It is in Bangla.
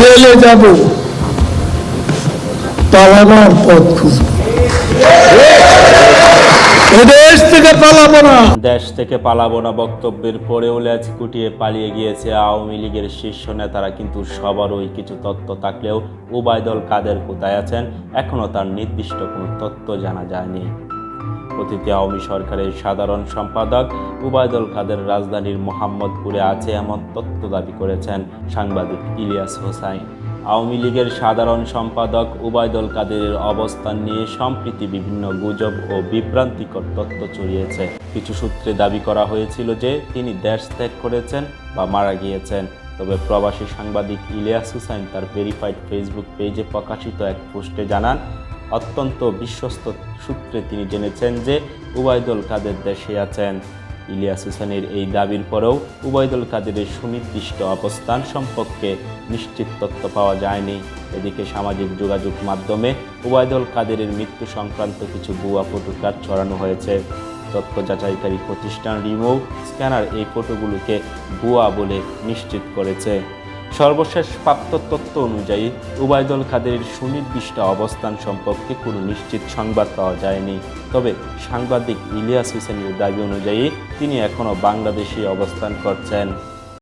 জেলে যাব। পালানোর পথ খুঁজব। দেশ থেকে পালাবো না। বক্তব্যের পরেও লেজ কুটিয়ে পালিয়ে গিয়েছে আওয়ামী লীগের শীর্ষ নেতারা, কিন্তু সবারই কিছু তথ্য থাকলেও উবায়দল কাদের কোথায় আছেন এখনও তার নির্দিষ্ট কোনো তথ্য জানা যায়নি। অতীতে আওয়ামী সরকারের সাধারণ সম্পাদক উবায়দুল কাদের রাজধানীর মোহাম্মদপুরে আছে এমন তথ্য দাবি করেছেন সাংবাদিক ইলিয়াস হোসাইন। আওয়ামী লীগের সাধারণ সম্পাদক উবায়দুল কাদেরের অবস্থান নিয়ে সম্প্রীতি বিভিন্ন গুজব ও বিভ্রান্তিকর তথ্য ছড়িয়েছে। কিছু সূত্রে দাবি করা হয়েছিল যে তিনি দেশ ত্যাগ করেছেন বা মারা গিয়েছেন। তবে প্রবাসী সাংবাদিক ইলিয়াস হুসাইন তার ভেরিফাইড ফেসবুক পেজে প্রকাশিত এক পোস্টে জানান, অত্যন্ত বিশ্বস্ত সূত্রে তিনি জেনেছেন যে উবায়দুল কাদের দেশে আছেন। ইলিয়াস হোসেনের এই দাবির পরেও উবায়দুল কাদেরের সুনির্দিষ্ট অবস্থান সম্পর্কে নিশ্চিত তথ্য পাওয়া যায়নি। এদিকে সামাজিক যোগাযোগ মাধ্যমে উবায়দুল কাদেরের মৃত্যু সংক্রান্ত কিছু ভুয়া ফটোকার ছড়ানো হয়েছে। তথ্য যাচাইকারী প্রতিষ্ঠান রিমো স্ক্যানার এই ফটোগুলোকে ভুয়া বলে নিশ্চিত করেছে। সর্বশেষ প্রাপ্ত তথ্য অনুযায়ী, উবায়দুল কাদেরের সুনির্দিষ্ট অবস্থান সম্পর্কে কোনো নিশ্চিত সংবাদ পাওয়া যায়নি। তবে সাংবাদিক ইলিয়াস হোসেনের দাবি অনুযায়ী, তিনি এখনও বাংলাদেশে অবস্থান করছেন।